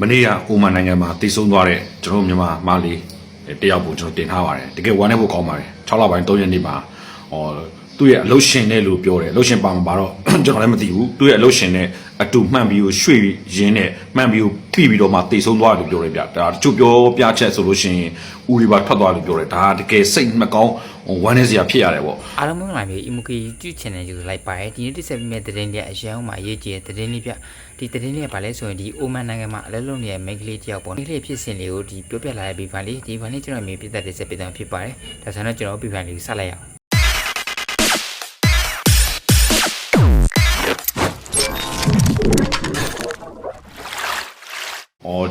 မနေ့ကအိုမန်နိုင်ငံမှာတည်ဆုံသွားတဲ့ကျွန်တော်တို့မြန်မာမားလေးတယောက်ကိုကျွန်တော်တင်ထားပါတယ်တကယ်ဝမ်းနေဖို့ကောင်းပါတယ်6လပိုင်း3ရက်နေ့မှာဟော သူ့ရဲ့အလုရှင်နဲ့လို့ပြောတယ်အလုရှင်ပါမှာပါတော့ကျွန်တော်လည်းမသိဘူးသူ့ရဲ့အလုရှင်နဲ့အတူမှန်ပြီးကိုရွှေ့ရင်းနဲ့မှန်ပြီးကိုပြီးပြီးတော့မှတည်ဆုံသွားတယ်လို့ပြောတယ်ဗျဒါတချို့ပြောပြချက်ဆိုလို့ရှိရင်ဦးရီပါထွက်သွားလို့ပြောတယ်ဒါတကယ်စိတ်မကောင်းဝမ်းနေစရာဖြစ်ရတယ်ပေါ့အားလုံးမင်္ဂလာမျိုး Emoji YouTube channel ကိုလိုက်ပါတယ်ဒီနေ့တစ်ဆက်ပြီးမဲ့သတင်းတွေအရန်မှာအရေးကြီးတဲ့သတင်းလေးပြဒီသတင်းလေးကဘာလဲဆိုရင်ဒီအိုမန်နိုင်ငံမှာအလုပ်လုပ်နေတဲ့မိန်းကလေးတယောက်ပေါ့မိန်းကလေးဖြစ်စဉ်လေးကိုဒီပြောပြလာတဲ့ဗီဖန်လေးဒီဗန်လေးကျွန်တော်မြေပြသက်တဲ့ဆက်ပြတဲ့ဖြစ်ပါတယ်ဒါဆိုတော့ကျွန်တော်ဗီဖန်လေးကိုဆက်လိုက်ရအောင်။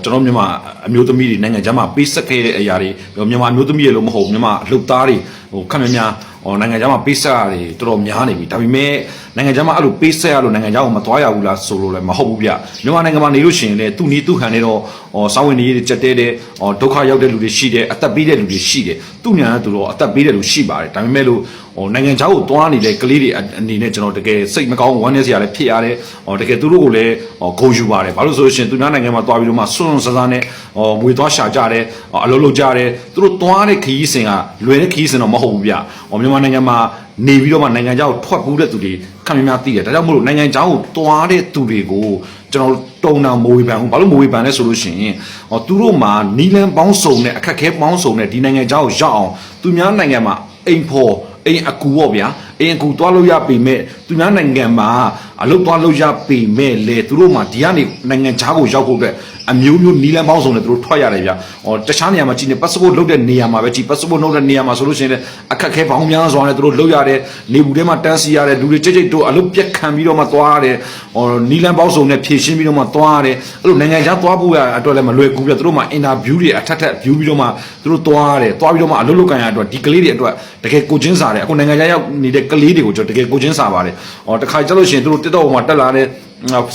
ကျွန်တော်မြန်မာအမျိုးသမီးတွေနိုင်ငံခြားမှာပေးဆက်ခဲ့တဲ့အရာတွေမြန်မာအမျိုးသမီးတွေလို့မဟုတ်ဘူးမြန်မာအလုပ်သားတွေဟိုခက်များများဟောနိုင်ငံခြားမှာပေးဆက်ရတယ်တော်တော်များနေပြီဒါပေမဲ့နိုင်ငံခြားမှာအဲ့လိုပေးဆက်ရလို့နိုင်ငံခြားကိုမသွားရဘူးလားဆိုလို့လည်းမဟုတ်ဘူးဗျမြန်မာနိုင်ငံမှာနေလို့ရှိရင်လည်းသူ့နီးသူ့ဟန်နေတော့ဟောစောင်းဝင်နေရကြက်တဲတဲ့ဟောဒုက္ခရောက်တဲ့လူတွေရှိတယ်အသက်ပေးတဲ့လူတွေရှိတယ်သူ့ညာကသူတော့အသက်ပေးတဲ့လူရှိပါတယ်ဒါပေမဲ့လို့ဟိုနိုင်ငံခြားကိုသွားနေတဲ့ကလေးတွေအနေနဲ့ကျွန်တော်တကယ်စိတ်မကောင်းဝမ်းနည်းစရာလည်းဖြစ်ရတယ်ဟောတကယ်သူတို့ကိုလည်းဟောဂုဏ်ယူပါတယ်ဘာလို့ဆိုလို့ရှိရင်သူများနိုင်ငံမှာသွားပြီးတော့မှစွန့်စွန့်ဆန်းဆန်းနဲ့ဟောမွေသွားရှာကြတယ်ဟောအလုပ်လုပ်ကြတယ်သူတို့သွားတဲ့ခရီးစဉ်ကလွယ်တဲ့ခရီးစဉ်တော့မဟုတ်ဘူးဗျဟောမြန်မာနိုင်ငံမှာနေပြီးတော့မှနိုင်ငံခြားကိုထွက်ဘူးတဲ့သူတွေခံများများသိတယ်ဒါကြောင့်မို့လို့နိုင်ငံခြားကိုသွားတဲ့သူတွေကိုကျွန်တော်တုံတောင်မဝေဖန်ဘူးဘာလို့မဝေဖန်လဲဆိုလို့ရှိရင်ဟောသူတို့မှာနီလန်ပေါင်းစုံနဲ့အခက်ခဲပေါင်းစုံနဲ့ဒီနိုင်ငံခြားကိုရောက်အောင်သူများနိုင်ငံမှာအိမ်ဖော် အိမ်အကူပေါ့ဗျာအိမ်အကူသွားလို့ရပေမဲ့သူများနိုင်ငံမှာအလုပ်သွားလို့ရပေမဲ့လေသူတို့မှာဒီကနေနိုင်ငံခြားကိုရောက်ဖို့အတွက်အမျိုးမျိုးနီလန်ပေါင်းစုံနဲ့သူတို့ထွက်ရတယ်ဗျာဟောတခြားနေရာမှာကြည့်နေ passport လုပ်တဲ့နေရာမှာပဲကြည့် passport လုပ်တဲ့နေရာမှာဆိုလို့ရှိရင်လည်းအခက်ခဲပေါင်းများစွာနဲ့သူတို့လုပ်ရတယ်နေဘူးထဲမှာတန်းစီရတယ်လူတွေကြိတ်ကြိတ်တို့အလုပ်ပြက်ခံပြီးတော့မှသွားရတယ်ဟောနီလန်ပေါင်းစုံနဲ့ဖြည့်ရှင်းပြီးတော့မှသွားရတယ်အဲ့လိုနိုင်ငံခြားသွားဖို့ရအတွက်လည်းမလွယ်ကူပြသူတို့မှာ interview တွေအထက်ထက် view ပြီးတော့မှသူတို့သွားရတယ်သွားပြီးတော့မှအလုပ်လုပ်ကန်ရအတွက်ဒီကလေးတွေအတွက်တကယ်ကိုချင်းစားတယ်အခုနိုင်ငံခြားရောက်နေတဲ့ကလေးတွေကိုကျွန်တော်တကယ်ကိုချင်းစားပါတယ်ဟောတခါကြလို့ရှိရင်သူတို့ TikTok ပေါ်မှာတက်လာတဲ့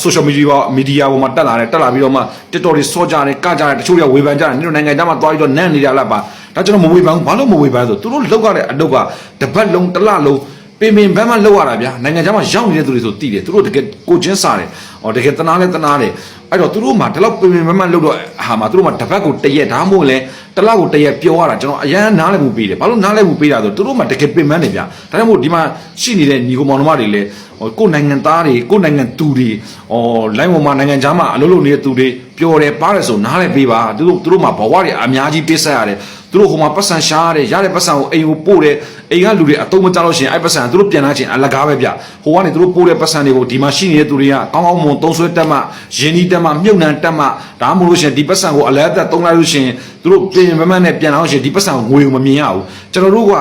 social media ပေါ် media ပေါ်မှာတက်လာတယ်တက်လာပြီးတော့မှ TikTok တွေစောကြတယ်ကကြတယ်တချို့တွေကဝေဖန်ကြတယ်နေ့တို့နိုင်ငံခြားမှာသွားပြီးတော့နန့်နေကြလားပါဒါကျွန်တော်မဝေဖန်ဘူးဘာလို့မဝေဖန်လဲဆိုသူတို့လောက်ရတဲ့အလုပ်ကတပတ်လုံးတစ်လလုံး ပင်ပင်ပန်းပန်းလောက်ရတာဗျာနိုင်ငံခြားမှာရောက်နေတဲ့သူတွေဆိုတည်တယ်သူတို့တကယ်ကိုချင်းစားတယ်ဟောတကယ်တနာလဲတနာတယ်အဲ့တော့သူတို့မှာဒီလောက်ပင်ပင်ပန်းပန်းလောက်တော့ဟာမှာသူတို့မှာတပတ်ကိုတရက်ဒါမှမဟုတ်လဲတစ်လကိုတရက်ပြောရတာကျွန်တော်အရန်နားလည်မှုပေးတယ်ဘာလို့နားလည်မှုပေးတာဆိုသူတို့မှာတကယ်ပင်ပန်းနေဗျာဒါကြောင့်မို့ဒီမှာရှိနေတဲ့ညီကောင်မောင်နှမတွေလည်းဟိုကိုယ်နိုင်ငံသားတွေကိုယ်နိုင်ငံသူတွေဟောလိုင်းပေါ်မှာနိုင်ငံခြားမှာအလုပ်လုပ်နေတဲ့သူတွေပျော်တယ်ပါတယ်ဆိုနားလည်ပေးပါသူတို့သူတို့မှာဘဝတွေအများကြီးပေးဆက်ရတယ် သူတို့ဟိုမှာပတ်စံရှားရတယ်ရတဲ့ပတ်စံကိုအိမ်ကိုပို့တယ်အိမ်ကလူတွေအတုံးမကြလို့ရှိရင်အဲ့ပတ်စံသူတို့ပြန်လာချင်းအလကားပဲဗျဟိုကနေသူတို့ပို့တဲ့ပတ်စံတွေကိုဒီမှာရှိနေတဲ့သူတွေကကောင်းကောင်းမွန်သုံးဆွဲတက်မှရင်းနှီးတက်မှမြုပ်နှံတက်မှဒါမှမဟုတ်လို့ရှိရင်ဒီပတ်စံကိုအလဲအသက်သုံးလိုက်လို့ရှိရင်သူတို့ပြင်မမတ်နဲ့ပြန်လာလို့ရှိရင်ဒီပတ်စံကိုငွေကိုမမြင်ရဘူးကျွန်တော်တို့က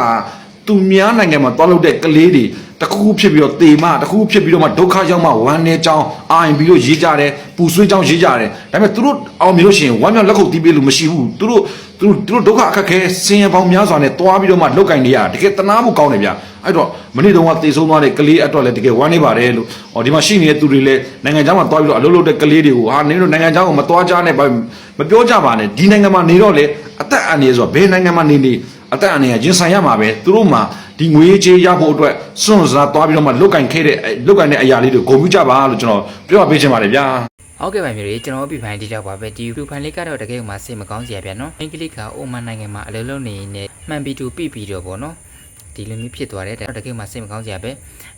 သူများနိုင်ငံမှာသွားလို့တဲ့ကလေးတွေ တခုခုဖြစ်ပြီးတော့တေမတခုခုဖြစ်ပြီးတော့မှဒုက္ခရောက်မှဝမ်းနေကြောင်းအာရင်ပြီးတော့ရေးကြတယ်ပူဆွေးကြောင်းရေးကြတယ်ဒါပေမဲ့သူတို့အောင်မြင်လို့ရှိရင်ဝမ်းမြောက်လက်ခုပ်တီးပေးလို့မရှိဘူးသူတို့သူတို့သူတို့ဒုက္ခအခက်ခဲဆင်းရဲပေါင်းများစွာနဲ့တွားပြီးတော့မှလောက်ကင်နေရတာတကယ်တနာမှုကောင်းတယ်ဗျအဲ့တော့မနေ့တုန်းကတေဆုံးသွားတဲ့ကလေးအတွက်လည်းတကယ်ဝမ်းနေပါတယ်လို့ဟောဒီမှာရှိနေတဲ့သူတွေလည်းနိုင်ငံခြားမှာတွားပြီးတော့အလုပ်လုပ်တဲ့ကလေးတွေကိုဟာနင်တို့နိုင်ငံခြားကိုမတွားကြနဲ့မပြောကြပါနဲ့ဒီနိုင်ငံမှာနေတော့လေအသက်အန္တရာယ်ဆိုတာဘယ်နိုင်ငံမှာနေနေအသက်အန္တရာယ်ရင်ဆိုင်ရမှာပဲသူတို့မှာ ဒီငွေကြေးရဖို့အတွက်စွန့်စားသွားပြီးတော့မှလုတ်ကင်ခဲ့တဲ့လုတ်ကင်တဲ့အရာလေးတွေကိုဂုဏ်ပြုကြပါလို့ကျွန်တော်ပြောပြပေးချင်ပါတယ်ဗျာဟုတ်ကဲ့ပါမျိုးလေးကျွန်တော်ဗီဖန်ဒီကြောက်ပါပဲဒီဗီဖန်လေးကတော့တကယ်မှစိတ်မကောင်းစရာပြန်နော်အင်္ဂလိပ်ကအိုမန်နိုင်ငံမှာအလုပ်လုပ်နေနေမှန်ပြီးတူပြပြီးတော့ဗောနော် ဒီလိုမျိုးဖြစ်သွားတယ်တကယ်မှစိတ်မကောင်းစရာပဲ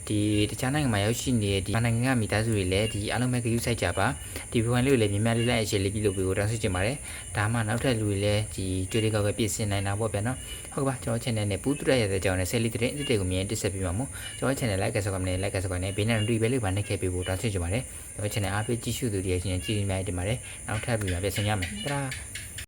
ဒီတခြားနိုင်ငံမှာရောက်ရှိနေတဲ့ဒီနိုင်ငံကမိသားစုတွေလည်းဒီအားလုံးပဲကြည့်ဆိုင်ကြပါဒီဗီဖန်လေးကိုလည်းမြင်များလေးလိုက်အရှယ်လေးပြီးလို့ပြီးကိုတောင်းဆိုချင်ပါတယ်ဒါမှနောက်ထပ်လူတွေလည်းဒီကြွေးလေးကောက်ကပြည့်စင်နိုင်တာပေါ့ဗျာနော်ဟုတ်ကဲ့ပါကျွန်တော် channel နဲ့ပူးတူရရတဲ့ကြောင်းနဲ့ဆယ်လီတဲ့အစ်တွေကိုမြင်တက်ဆက်ပြီးမှာမို့ကျွန်တော် channel like ဆော့ကနဲ့ like ဆော့ကနဲ့ဘေးနဲ့တွေ့ပဲလေးပါနှိပ်ခဲ့ပေးဖို့တောင်းဆိုချင်ပါတယ်ကျွန်တော် channel အားပေးကြည့်ရှုသူတွေရဲ့ချင်းကြည့်နေမှတင်ပါတယ်နောက်ထပ်ပြီးမှပြန်ဆင်ရမယ်တရာ